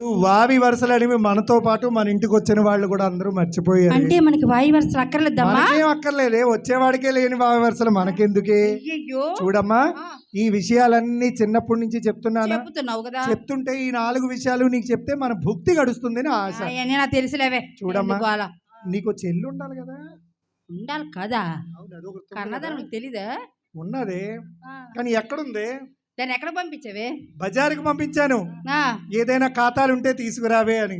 వావి వరుసలు అనేవి మనతో పాటు మన ఇంటికి వచ్చిన వాళ్ళు కూడా అందరూ మర్చిపోయారు. అంటే మనకి వాయు వరుసలు అక్కర్లేదమ్మా. మనకేం అక్కర్లేదే. వచ్చేవాడికే లేని వావి వరుసలు మనకెందుకే? చూడమ్మా ఈ విషయాలన్నీ చిన్నప్పటి నుంచి చెప్తున్నానా? చెప్తున్నావు కదా. చెప్తుంటే ఈ నాలుగు విషయాలు నీకు చెప్తే మన భుక్తి గడుస్తుంది ఆశ. నాకు తెలుసులేవే. చూడమ్మా. ఎందుకు అలా? నీకు చెల్లి ఉండాలి కదా? ఉండాలి కదా. అవును, అదొకటి ఉంది కన్నదా కదా. నీకు తెలీదా? ఉన్నదే. కానీ ఎక్కడుంది? దాన్ని ఎక్కడ పంపించావే? బజారుకి పంపించాను. ఏదైనా ఖాతాలు ఉంటే తీసుకురావే అని.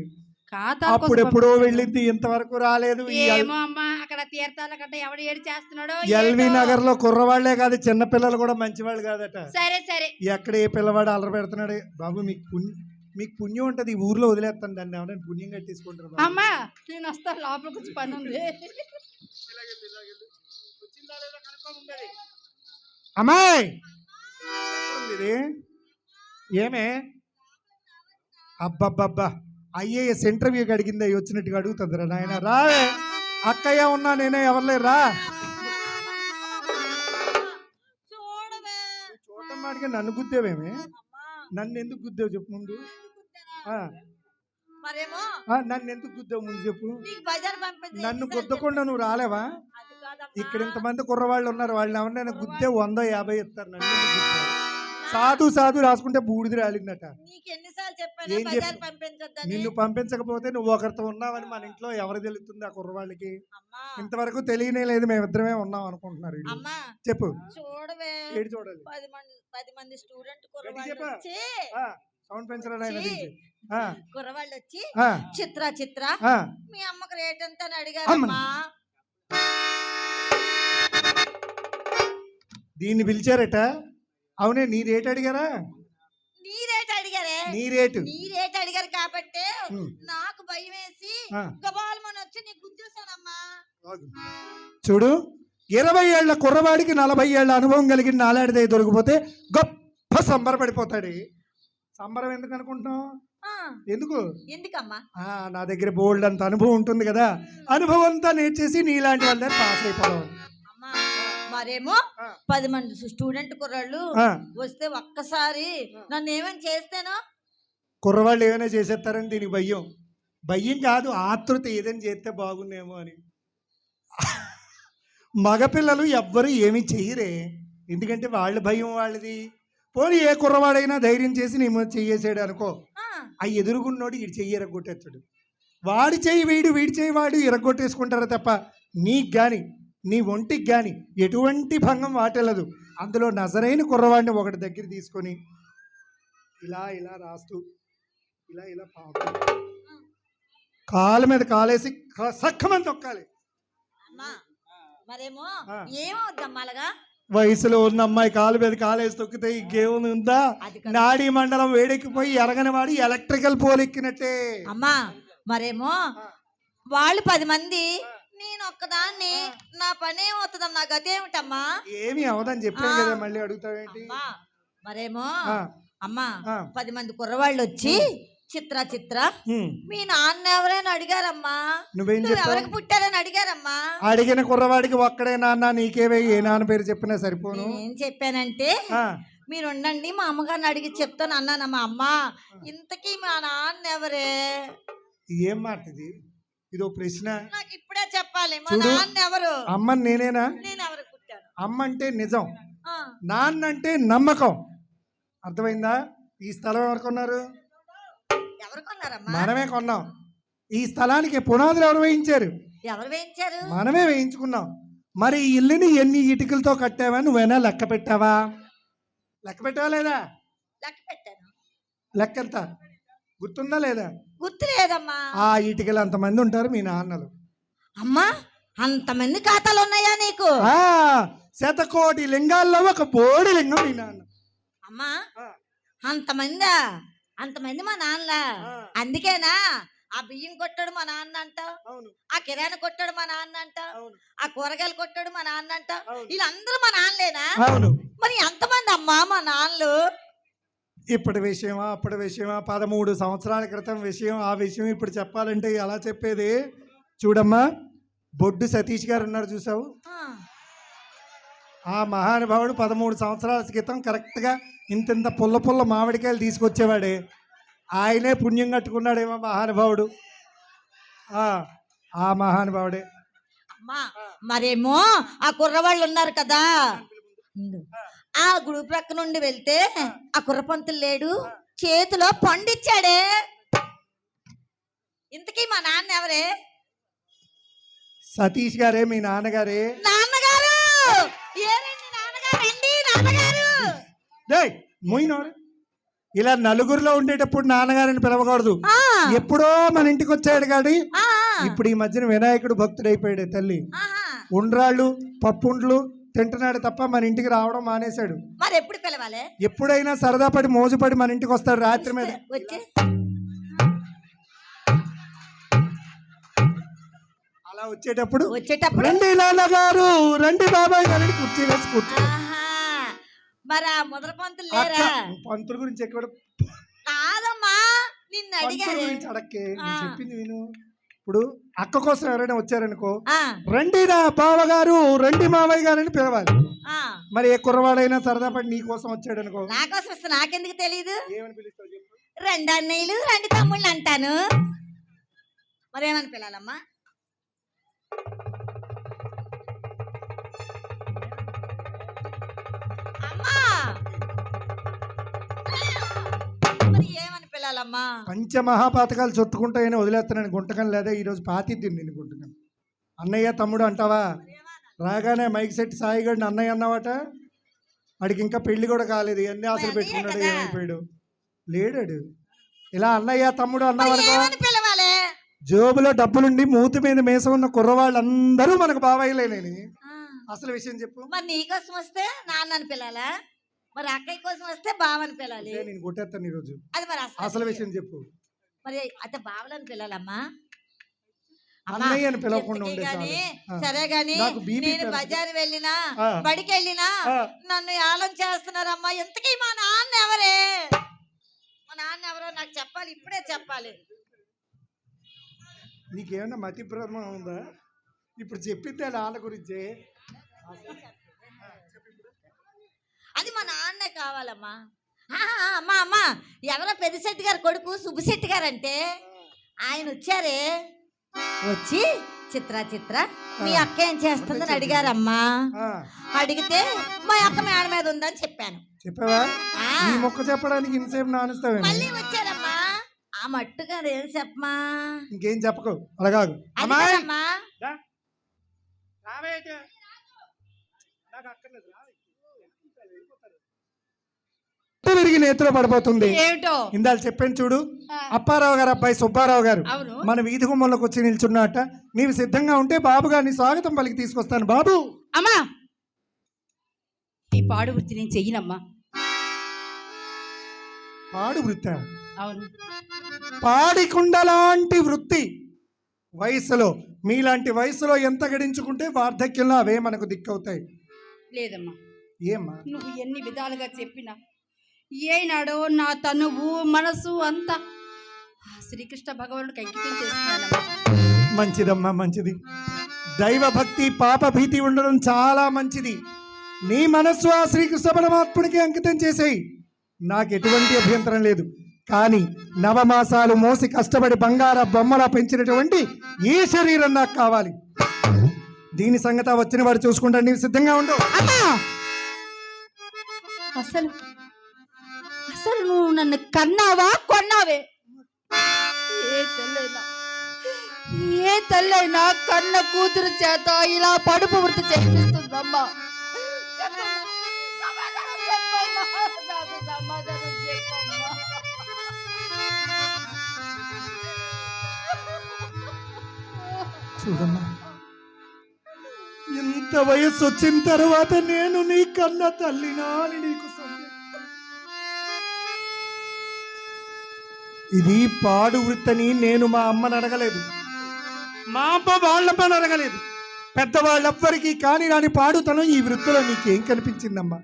అప్పుడెప్పుడో పంపించావా? వెళ్ళింది ఇంతవరకు రాలేదు. ఏమో అమ్మా అక్కడ తీర్థాల కట్ట ఎవడు ఏడు చేస్తున్నాడో ఎల్వి. నగర్లో కుర్రవాళ్ళే కాదు చిన్న పిల్లలు కూడా మంచివాళ్ళు కాదట. సరే సరే. ఎక్కడ ఏ పిల్లవాడు అలర పెడుతున్నాడు? బాబు మీకు పుణ్యం మీకు పుణ్యం ఉంటుంది ఈ ఊర్లో వదిలేస్తాను. దాన్ని ఎవరైనా పుణ్యం కట్టేసుకుంటారు. అమ్మా నేను వస్తా లోపలికి వచ్చి పని ఉంది. అమ్మాయి! ఇది ఏమే? అబ్బబ్బబ్బా. ఐఏఎస్ ఇంటర్వ్యూకి అడిగింది వచ్చినట్టుగా అడుగుతుందిరా నాయన. రావే. అక్కయ్య ఉన్నా నేనే ఎవరులే రా చూడటం మాటగా నన్ను గుద్దేవేమే? నన్ను ఎందుకు గుద్దావు చెప్పు ముందు. నన్ను ఎందుకు గుద్దావు ముందు చెప్పు. నన్ను గుద్దకుండా నువ్వు రాలేవా. ఇక్కడ ఇంతమంది కుర్రవాళ్ళు ఉన్నారు వాళ్ళని ఎవరినైనా గుద్దే వంద యాభై ఇస్తారు. నన్ను? సాధు సాధు రాసుకుంటే బూడిది రాలిందట. నీకు ఎన్నిసార్లు చెప్పాను ఏం బజార్ చెప్పు? పంపించొద్దని? నిన్ను పంపించకపోతే నువ్వు ఒకరితో ఉన్నావని మన ఇంట్లో ఎవరు తెలుస్తుంది ఆ కుర్రవాళ్ళకి? అమ్మా. ఇంతవరకు తెలియనే లేదు మేమిద్దరమే ఉన్నాం అనుకుంటున్నారు వీళ్ళు. అమ్మా. చెప్పు. చూడవే. ఏడు చూడాలి. పది మంది పది మంది స్టూడెంట్ చెప్పా. కుర్రవాళ్ళు వచ్చి ఆ, సౌండ్ పెంచడం ఆయన ఛీ. నుంచి ఆ, కుర్రవాళ్ళు వచ్చి ఆ, చిత్ర చిత్ర ఆ. మీ అమ్మకి రేట్ ఎంత అని అడిగారమ్మా. దీన్ని పిలిచారట. అవునే నీ రేట్ అడిగారా? నీ రేట్ అడిగారే? నీ రేటు. నీ రేట్ అడిగారు కాబట్టి. నాకు భయం వేసి. గబాల్మని వచ్చి నీకు గుద్దేశానమ్మా చూడు ఇరవై ఏళ్ళ కుర్రవాడికి నలభై ఏళ్ళ అనుభవం కలిగిన నాలాడిదే దొరికిపోతే గొప్ప సంబరపడిపోతాడు. సంబరం ఎందుకు అనుకుంటున్నావు? ఎందుకు? ఎందుకమ్మా? నా దగ్గర బోల్డ్ అంత అనుభవం ఉంటుంది కదా. అనుభవం అంతా నేర్చేసి నీలాంటి వాళ్ళ దగ్గర పాస్ అయిపోవడం. మరేమో. పది మంది స్టూడెంట్ కుర్రాళ్ళు వస్తే ఒక్కసారి నన్ను ఏమని చేస్తేనో? కుర్రవాళ్ళు ఏమైనా చేసేస్తారని దీనికి భయం. భయం కాదు ఆతృత ఏదైనా చేస్తే బాగుందేమో అని. మగపిల్లలు ఎవ్వరు ఏమీ చెయ్యరే ఎందుకంటే వాళ్ళ భయం వాళ్ళది. పోనీ ఏ కుర్రవాడైనా ధైర్యం చేసి నీ మీద చెయ్యేసాడు అనుకో. ఆ, ఎదురుగున్నోడు ఇటు చెయ్యి ఎరగొట్టేస్తాడు. వాడి చెయ్యి వీడు వీడి చెయ్యి వాడు ఎరగొట్టేసుకుంటారు తప్ప నీకు కానీ నీ ఒంటికి కానీ ఎటువంటి భంగం వాటెళ్ళదు అందులో నజరైన కుర్రవాడిని ఒకటి దగ్గర తీసుకొని ఇలా ఇలా రాస్తూ ఇలా ఇలా పాకు కాలు మీద కాలేసి సక్కమని తొక్కాలి అమ్మా మరేమో ఆ. ఏమవుద్దమ్మా అలాగా? వయసులో ఉన్న అమ్మాయి కాలు మీద కాలేసి తొక్కితే ఇంకేముంది ఉందా. నాడీ మండలం వేడెక్కిపోయి ఎరగని వాడి ఎలక్ట్రికల్ పోల్ ఎక్కినట్టే అమ్మా మరేమో వాళ్ళు పది మంది నేను ఒక్కదాన్ని నా పని ఏమవుతుందమ్మా నా గతి ఏమిటమ్మా ఏమి అవదని చెప్పాను. కదా మళ్ళీ అడుగుతావేంటి? మరేమో? అమ్మా. పది మంది కుర్రవాళ్ళు వచ్చి చిత్ర చిత్ర. మీ నాన్న ఎవరైనా అడిగారమ్మా? నువ్వేం ఎవరికి పుట్టారని అడిగారమ్మా? అడిగిన కుర్రవాడికి ఒక్కడే నాన్న నీకేవే ఏ నాన్న పేరు చెప్పినా సరిపోను. నేనేం చెప్పానంటే మీరు ఉండండి మా అమ్మగారిని అడిగి చెప్తాను అన్నానమ్మా అమ్మ ఇంతకీ మా నాన్న ఎవరే? ఏం మాట ఇది? ఇదో ప్రశ్న. నాకు ఇప్పుడే చెప్పాలి మా చూడు. నాన్న ఎవరు? అమ్మ నేనేనా? నేను పుట్టాను అమ్మ అంటే నిజం ఆ, నాన్న అంటే నమ్మకం. అర్థమైందా? ఈ స్థలం ఎవరు కొన్నారు? ఎవరు కొన్నారమ్మా? మనమే కొన్నాం. ఈ స్థలానికి పునాదులు ఎవరు వేయించారు? ఎవరు వేయించారు? మనమే వేయించుకున్నాం. మరి ఈ ఇల్లుని ఎన్ని ఇటుకలతో కట్టావా? నువ్వేనా లెక్క పెట్టావా? లెక్క పెట్టావా లేదా? లెక్క పెట్టాను. లెక్క ఎంత గుర్తుందా లేదా? గుర్తు లేదమ్మా ఆ ఇటుకలు అంతమంది ఉంటారు మీ నాన్నలు. అమ్మా అంతమంది ఖాతాలు ఉన్నాయా నీకు? ఆ శతకోటి లింగాల్లో ఒక బోడి లింగం మీ నాన్న. అమ్మా అంతమందా? అంతమంది మా నాన్నలా? ఆ, అందుకేనా? ఆ బియ్యం కొట్టాడు మా నాన్న అంట. అవును. ఆ కిరాణా కొట్టాడు మా నాన్న అంట. ఆ కూరగాయలు కొట్టాడు మా నాన్న అంట. వీళ్ళందరూ మా నాన్నలేనా? మరి ఎంతమంది అమ్మా మా నాన్నలు? ఇప్పటి విషయమా అప్పటి విషయమా పదమూడు సంవత్సరాల క్రితం విషయం ఆ విషయం ఇప్పుడు చెప్పాలంటే ఎలా చెప్పేది. చూడమ్మా బొడ్డు సతీష్ గారు ఉన్నారు చూసావు? ఆ, మహానుభావుడు పదమూడు సంవత్సరాల క్రితం కరెక్ట్గా ఇంత ఇంత పుల్ల పుల్ల మామిడికాయలు తీసుకొచ్చేవాడే. ఆయనే పుణ్యం కట్టుకున్నాడేమో మహానుభావుడు. ఆ, మహానుభావుడే. మరేమో ఆ కుర్రవాళ్ళు ఉన్నారు కదా. ఆ గుడి ప్రక్క నుండి వెళ్తే ఆ. కుర్రపంతులు లేడు. చేతిలో పండిచ్చాడే. ఇంతకీ మా నాన్న ఎవరే? సతీష్ గారే మీ నాన్నగారే. నాన్నగారు! ఇలా నలుగురిలో ఉండేటప్పుడు నాన్నగారిని పిలవకూడదు. ఆ, ఎప్పుడో మన ఇంటికి వచ్చాడు కానీ ఆ, ఇప్పుడు ఈ మధ్యన వినాయకుడు భక్తుడైపోయాడు తల్లి. ఆహా. ఉండ్రాళ్ళు పప్పుండ్లు తింటున్నాడు తప్ప మన ఇంటికి రావడం మానేశాడు. మరి ఎప్పుడు పిలవాలి? ఎప్పుడైనా సరదా పడి మోజుపడి మన ఇంటికి వస్తాడు రాత్రి మీద. వచ్చి. అలా వచ్చేటప్పుడు వచ్చేటప్పుడు? రండి నాన్నగారు రండి బాబాయ్ గారిని కుర్చీ వేసి కూర్చో. మరి ఆ ముద్ర పంతులు లేరా? పంతుల గురించి ఎక్కడ కాదమ్మా నిన్ను పంతుల అడిగారు. గురించి అడక్కే నేను ఆ. చెప్పింది విను. ఇప్పుడు అక్క కోసం ఎవరైనా వచ్చారనుకో రండి నా బావగారు రండి మావయ్య గారని పిలవాలి. ఆ. మరి ఏ కుర్రవాడైనా సరదా పడి నీ కోసం వచ్చాడనుకో. నా కోసం వస్తే నాకెందుకు తెలీదు? ఏమని పిలుస్తావు చెప్పు. రెండు అన్నయ్యలు రెండు తమ్ముళ్ళు అంటాను. మరేమని పిల్లాలమ్మా పిల్లాలమ్మా పంచమహాపాతకాలు చుట్టుకుంటాయని వదిలేస్తానని గుంటకం లేదా ఈరోజు పాతిద్ది నేను గుంటకం. అన్నయ్య తమ్ముడు అంటావా? రాగానే మైక్ సెట్ సాయిగడిని అన్నయ్య అన్నావట? వాడికి ఇంకా పెళ్ళి కూడా కాలేదు. ఎన్ని ఆశలు పెట్టుకున్నాడు. ఏమైపోయాడు? లేడాడు. ఇలా అన్నయ్య తమ్ముడు అన్నావనుకో పిలవాలి? జోబులో డబ్బులుండి మూతి మీద మేసం ఉన్న కుర్రవాళ్ళందరూ మనకు బాబాయ్యలేనని ఆ, అసలు విషయం చెప్పు. మరి నీ కోసం వస్తే నాన్నని పిల్లాలా మరి అక్కయ్య కోసం వస్తే బావని పిల్లాలి అదే నేను కొట్టేస్తాను ఈరోజు. అది మరి అసలు విషయం చెప్పు. మరి అయితే బావలని పిల్లాలమ్మా అన్నయ్యని పిలవకుండా. సరే గాని నేను. బజార్ వెళ్ళినా. బడికి వెళ్ళినా. నన్ను ఏలం చేస్తున్నారమ్మా. ఇంతకీ మా నాన్న ఎవరే? మా నాన్న ఎవరో నాకు చెప్పాలి ఇప్పుడే చెప్పాలి. నీకేమన్నా మతి భ్రమ ఉందా? ఇప్పుడు చెప్పిందే నాన్న గురించే. అది మా నాన్నే కావాలమ్మా. అమ్మా అమ్మా ఎవరో పెద్దిశెట్టి గారి కొడుకు సుబ్బిశెట్టి గారు అంటే ఆయన వచ్చారే. వచ్చి చిత్ర చిత్ర మీ అక్క ఏం చేస్తుందని అడిగారమ్మా. అడిగితే మా అక్క మేడ మీద ఉందని చెప్పాను. చెప్పావా? ఆ, ఈ మొక్క చెప్పడానికి ఇంతసేపు మళ్ళీ వచ్చారమ్మా. ఆ మట్టుగా ఏం చెప్పమా? ఇంకేం చెప్పకు అలాగాగు అది అమ్మాయి! కదమ్మా. విరిగి నేతిలో పడిపోతుంది. ఏమిటో? ఇందాలు చెప్పాను చూడు. అప్పారావు గారు అబ్బాయి సుబ్బారావు గారు మన వీధి గుమ్మంలోకి వచ్చి నిల్చున్నట్ట నీవు సిద్ధంగా ఉంటే బాబు గారిని స్వాగతం పలికి తీసుకొస్తాను. బాబు! అమ్మా! ఈ పాడు వృత్తి నేను చెయ్యనమ్మా. పాడు వృత్తి? అవును. పాడికుండలాంటి వృత్తి. వయసులో మీలాంటి వయసులో ఎంత గడించుకుంటే వార్ధక్యంలో అవే మనకు దిక్కవుతాయి. లేదమ్మా. ఏమ్మా? నువ్వు ఎన్ని విధాలుగా చెప్పినా ఏనాడో నా తనువు మనసు అంతా. శ్రీకృష్ణ భగవానుడికి అంకితం చేస్తున్నానమ్మా మంచిదమ్మా మంచిది. దైవ భక్తి పాప భీతి ఉండడం చాలా మంచిది. నీ మనస్సు ఆ శ్రీకృష్ణ పరమాత్ముడికి అంకితం చేసేయి. నాకు ఎటువంటి అభ్యంతరం లేదు. కానీ నవమాసాలు మోసి కష్టపడి బంగార బొమ్మలా పెంచినటువంటి ఈ శరీరం నాకు కావాలి. దీని సంగతి వచ్చిన వాడు చూసుకుంటాను నీవు సిద్ధంగా ఉండు. అమ్మా అసలు అసలు నువ్వు నన్ను కన్నావా కొన్నావే? ఏ తల్లైనా ఏ తల్లైనా కన్న కూతురు చేత ఇలా పడుపు వృత్తి చేపిస్తుందమ్మా. చూడమ్మా ఇంత వయస్సు వచ్చిన తర్వాత నేను నీ కన్న తల్లినా అని నీకు ఇది పాడు వృత్తని నేను మా అమ్మని అడగలేదు. మా అమ్మ వాళ్ళమ్మని అడగలేదు. పెద్దవాళ్ళెవ్వరికీ కాని రాని పాడుతనం ఈ వృత్తిలో నీకేం కనిపించిందమ్మా?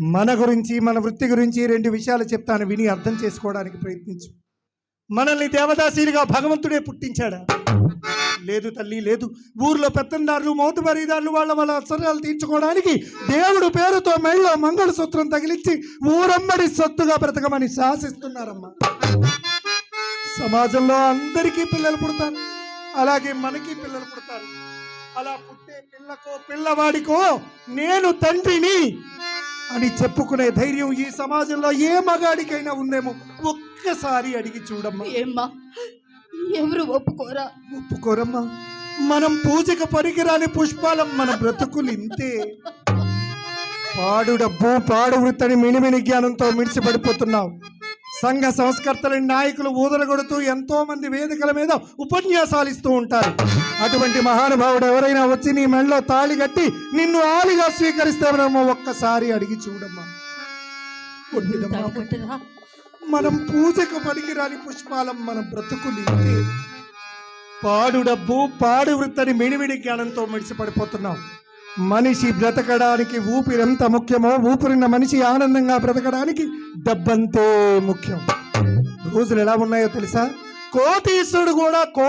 మన గురించి మన వృత్తి గురించి రెండు విషయాలు చెప్తాను విని అర్థం చేసుకోవడానికి ప్రయత్నించు. మనల్ని దేవదాసీలుగా భగవంతుడే పుట్టించాడా? లేదు తల్లి లేదు. ఊర్లో పెత్తందారులు మోతుబరీదారులు వాళ్ళ వాళ్ళ అవసరాలు తీర్చుకోవడానికి దేవుడు పేరుతో మెళ్ళో మంగళసూత్రం తగిలించి ఊరమ్మడి సొత్తుగా బ్రతకమని శాసిస్తున్నారమ్మా. సమాజంలో అందరికీ పిల్లలు పుడతారు. అలాగే మనకి పిల్లలు పుడతారు. అలా పుట్టే పిల్లకో పిల్లవాడికో నేను తండ్రిని అని చెప్పుకునే ధైర్యం ఈ సమాజంలో ఏ మగాడికైనా ఉందేమో ఒక్కసారి అడిగి చూడమ్మా. ఏమ్మా? ఎవరు ఒప్పుకోరా? ఒప్పుకోరమ్మా. మనం పూజకు పనికిరాని పుష్పాలం మన బ్రతుకులు ఇంతే. పాడు డబ్బు పాడు వృత్తని మినిమిని జ్ఞానంతో మిడిచిపడిపోతున్నావు సంఘ సంస్కర్తలని నాయకులు ఊదలు కొడుతూ ఎంతో మంది వేదికల మీద ఉపన్యాసాలు ఇస్తూ ఉంటారు. అటువంటి మహానుభావుడు ఎవరైనా వచ్చి నీ మెళ్ళలో తాళి కట్టి నిన్ను ఆలిగా స్వీకరిస్తామేమో ఒక్కసారి అడిగి చూడమ్మా. మనం పూజకు పనికిరాని పుష్పాలం మన బ్రతుకులు పాడు డబ్బు పాడు వృత్తని మిడిమిడి జ్ఞానంతో మిడిసిపడిపోతున్నాం మనిషి బ్రతకడానికి ఊపిరి ఎంత ముఖ్యమో ఊపిరిన్న మనిషి ఆనందంగా బ్రతకడానికి డబ్బంతే ముఖ్యం. రోజులు ఎలా ఉన్నాయో తెలుసా? కోటీశ్వరుడు కూడా కో